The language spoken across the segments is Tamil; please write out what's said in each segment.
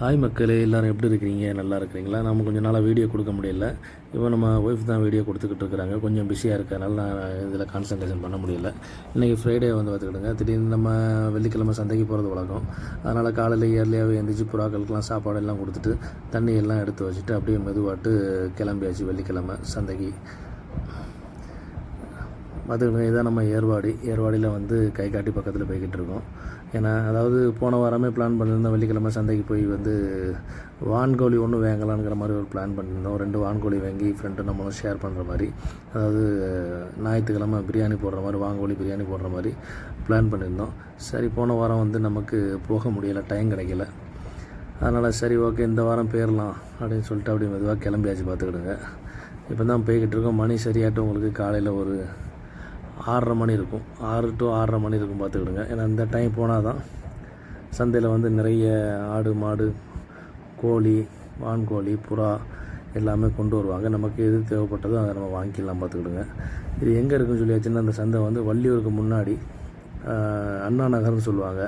ஹாய் மக்களே எல்லோரும் எப்படி இருக்கிறீங்க? நல்லா இருக்கிறீங்களா? நம்ம கொஞ்சம் நாளாக வீடியோ கொடுக்க முடியல. இப்போ நம்ம ஒய்ஃப் தான் வீடியோ கொடுத்துக்கிட்டு இருக்கிறாங்க. கொஞ்சம் பிஸியாக இருக்கனால நான் இதில் கான்சன்ட்ரேஷன் பண்ண முடியல. இன்றைக்கி ஃப்ரைடே வந்து பார்த்துக்கிடுங்க. திடீர்னு நம்ம வெள்ளிக்கிழமை சந்தைக்கு போகிறது வழக்கம். அதனால் காலையில் இயர்லியாகவே எழுந்திரிச்சு புறாக்களுக்கெல்லாம் சாப்பாடு எல்லாம் கொடுத்துட்டு தண்ணி எல்லாம் எடுத்து வச்சுட்டு அப்படியே மெதுவாட்டு கிளம்பியாச்சு வெள்ளிக்கிழமை சந்தைக்கு. பார்த்துக்கிட்டு இதான் நம்ம ஏர்வாடி. ஏர்வாடியில் வந்து கை காட்டி பக்கத்தில் போய்கிட்டு இருக்கோம். ஏன்னா அதாவது போன வாரமே பிளான் பண்ணியிருந்தோம் வெள்ளிக்கிழமை சந்தைக்கு போய் வந்து வான்கோழி ஒன்று வாங்கலாங்கிற மாதிரி ஒரு பிளான் பண்ணியிருந்தோம். ரெண்டு வான்கோழி வாங்கி ஃப்ரெண்டு நம்மளும் ஷேர் பண்ணுற மாதிரி. அதாவது ஞாயிற்றுக்கிழமை பிரியாணி போடுற மாதிரி வான்கோழி பிரியாணி போடுற மாதிரி பிளான் பண்ணியிருந்தோம். சரி போன வாரம் வந்து நமக்கு போக முடியலை டைம் கிடைக்கல. அதனால் சரி ஓகே இந்த வாரம் போயிடலாம் அப்படின்னு சொல்லிட்டு அப்படியே மெதுவாக கிளம்பியாச்சு பார்த்துக்கிடுங்க. இப்போ தான் போய்கிட்டு இருக்கோம். மணி சரியாட்டும் உங்களுக்கு காலையில் ஒரு ஆறரை மணி இருக்கும். ஆறு டு ஆறரை மணி இருக்கும் பார்த்துக்கிடுங்க. ஏன்னா இந்த டைம் போனால் தான் சந்தையில் வந்து நிறைய ஆடு மாடு கோழி வான்கோழி புறா எல்லாமே கொண்டு வருவாங்க. நமக்கு எது தேவைப்பட்டதோ அதை நம்ம வாங்கிக்கலாம் பார்த்துக்கிடுங்க. இது எங்கே இருக்குன்னு சொல்லியாச்சுன்னா அந்த சந்தை வந்து வள்ளியூருக்கு முன்னாடி அண்ணா நகர்னு சொல்லுவாங்க.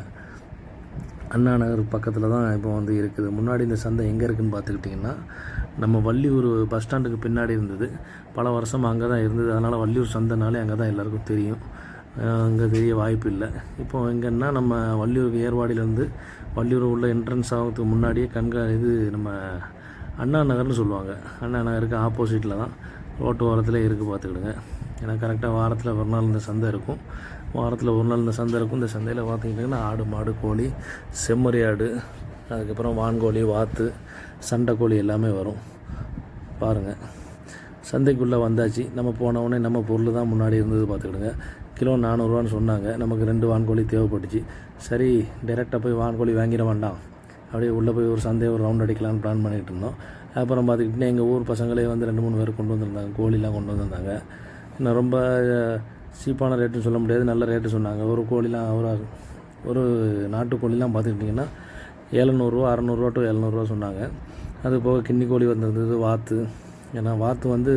அண்ணா நகர் பக்கத்தில் தான் இப்போ வந்து இருக்குது. முன்னாடி இந்த சந்தை எங்கே இருக்குதுன்னு பார்த்துக்கிட்டிங்கன்னா நம்ம வள்ளியூர் பஸ் ஸ்டாண்டுக்கு பின்னாடி இருந்தது. பல வருஷம் அங்கே தான் இருந்தது. அதனால் வள்ளியூர் சந்தைனாலே அங்கே தான் எல்லாருக்கும் தெரியும். அங்கே தெரிய வாய்ப்பு இல்லை. இப்போ எங்கன்னா நம்ம வள்ளியூருக்கு ஏர்வாடியிலேருந்து வள்ளியூர் உள்ள என்ட்ரன்ஸ் ஆகிறதுக்கு முன்னாடியே கண்கா இது நம்ம அண்ணா நகர்னு சொல்லுவாங்க. அண்ணா நகருக்கு ஆப்போசிட்டில் தான் ரோட்டு ஓரத்தில் இருக்குது பார்த்துக்கிடுங்க ஏன்னா கரெக்டாக வாரத்தில் ஒரு நாள் இந்த சந்தை இருக்கும். வாரத்தில் ஒரு நாள் இந்த சந்தை இருக்கும். இந்த சந்தையில் பார்த்துக்கிட்டிங்கன்னா ஆடு மாடு கோழி செம்மறி ஆடு அதுக்கப்புறம் வான்கோழி வாத்து சண்டைக்கோழி எல்லாமே வரும். பாருங்கள் சந்தைக்குள்ளே வந்தாச்சு. நம்ம போனவுடனே நம்ம பொருள் தான் முன்னாடி இருந்தது பார்த்துக்கிடுங்க. கிலோ நானூறுரூவான்னு சொன்னாங்க. நமக்கு ரெண்டு வான்கோழி தேவைப்பட்டுச்சு. சரி டைரெக்டாக போய் வான்கோழி வாங்கிட வேண்டாம். அப்படியே உள்ளே போய் ஒரு சந்தையை ஒரு ரவுண்ட் அடிக்கலாம்னு பிளான் பண்ணிகிட்டு இருந்தோம். அப்புறம் பார்த்துக்கிட்டிங்கன்னா எங்கள் ஊர் பசங்களே வந்து ரெண்டு மூணு பேர் கொண்டு வந்திருந்தாங்க. கோழிலாம் கொண்டு வந்திருந்தாங்க. இன்னும் ரொம்ப சீப்பான ரேட்டுன்னு சொல்ல முடியாது. நல்ல ரேட்டு சொன்னாங்க. ஒரு கோழிலாம் ஒரு ஒரு நாட்டுக்கோழிலாம் பார்த்துக்கிட்டிங்கன்னா ஏழுநூறுவா அறநூறுவா டு எழுநூறுவா சொன்னாங்க. அது போக கிண்ணி கோழி வந்திருந்தது வாத்து. ஏன்னா வாத்து வந்து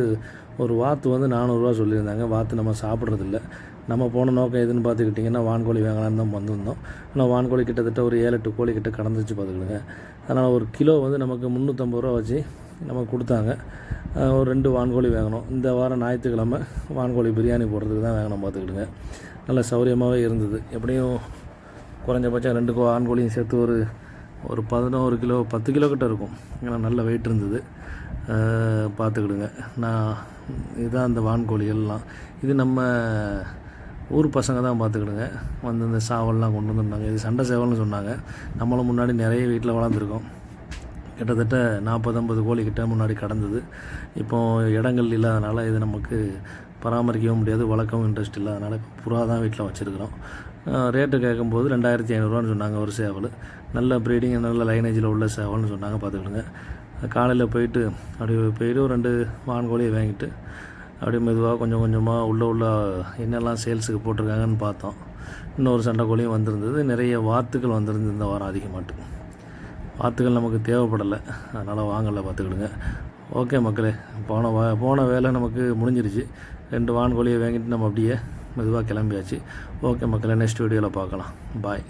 ஒரு வாத்து வந்து நானூறுரூவா சொல்லியிருந்தாங்க. வாத்து நம்ம சாப்பிட்றதில்ல. நம்ம போன நோக்கம் எதுன்னு பார்த்துக்கிட்டிங்கன்னா வான்கோழி வாங்கலாம்னு தான் வந்திருந்தோம். ஆனால் வான்கோழி கிட்டத்தட்ட ஒரு ஏழு எட்டு கோழி கிட்ட கடந்துச்சு பார்த்துக்கிடுங்க அதனால் ஒரு கிலோ வந்து நமக்கு முந்நூற்றம்பது ரூபா வச்சு நமக்கு கொடுத்தாங்க. ஒரு ரெண்டு வான்கோழி வாங்கினோம். இந்த வாரம் ஞாயிற்றுக்கிழமை வான்கோழி பிரியாணி போடுறதுக்கு தான் வாங்கினோம் பார்த்துக்கிடுங்க. நல்ல சௌரியமாகவே இருந்தது. எப்படியும் குறைஞ்சபட்சம் ரெண்டு வான்கோழியும் சேர்த்து ஒரு ஒரு பதினோரு கிலோ பத்து கிலோ கிட்ட இருக்கும். ஏன்னா நல்ல வெயிட் இருந்தது. பார்த்துக்கிடுங்க. நான் இதுதான் அந்த வான்கோழிகள்லாம் இது நம்ம ஊர் பசங்க தான் பார்த்துக்கிடுங்க. வந்து இந்த சாவல்லாம் கொண்டு வந்துருந்தாங்க. இது சண்டை சேவல்னு சொன்னாங்க. நம்மளும் முன்னாடி நிறைய வீட்டில் வளர்ந்துருக்கோம். கிட்டத்தட்ட நாற்பது ஐம்பது கோழி கிட்ட முன்னாடி கடந்தது. இப்போ இடங்கள் இல்லாதனால இது நமக்கு பராமரிக்கவும் முடியாது வளர்க்கவும் இன்ட்ரெஸ்ட் இல்லை. அதனால் புறா தான் வீட்டில் வச்சுருக்கிறோம். ரேட்டு கேட்கும்போது ரெண்டாயிரத்தி ஐநூறுரூவான்னு சொன்னாங்க ஒரு சேவல். நல்ல ப்ரீடிங் நல்ல லைனேஜில் உள்ள சேவல்னு சொன்னாங்க பார்த்துக்கிடுங்க காலையில் போயிட்டு அப்படி போயிட்டு ஒரு ரெண்டு வான்கோழியை வாங்கிட்டு அப்படியே மெதுவாக கொஞ்சம் கொஞ்சமாக உள்ள உள்ள என்னெல்லாம் சேல்ஸுக்கு போட்டிருக்காங்கன்னு பார்த்தோம். இன்னொரு சண்டை கோழியும் வந்திருந்தது. நிறைய வாத்துக்கள் வந்திருந்து இந்த வாரம் அதிகமாட்டு. வாத்துக்கள் நமக்கு தேவைப்படலை. அதனால் வாங்கலை பார்த்துக்கிடுங்க ஓகே மக்களே போன வா போன வேலை நமக்கு முடிஞ்சிருச்சு. ரெண்டு வான்கோழியை வாங்கிட்டு நம்ம அப்படியே மெதுவாக கிளம்பியாச்சு. ஓகே மக்களே நெக்ஸ்ட் வீடியோவில் பார்க்கலாம். பாய்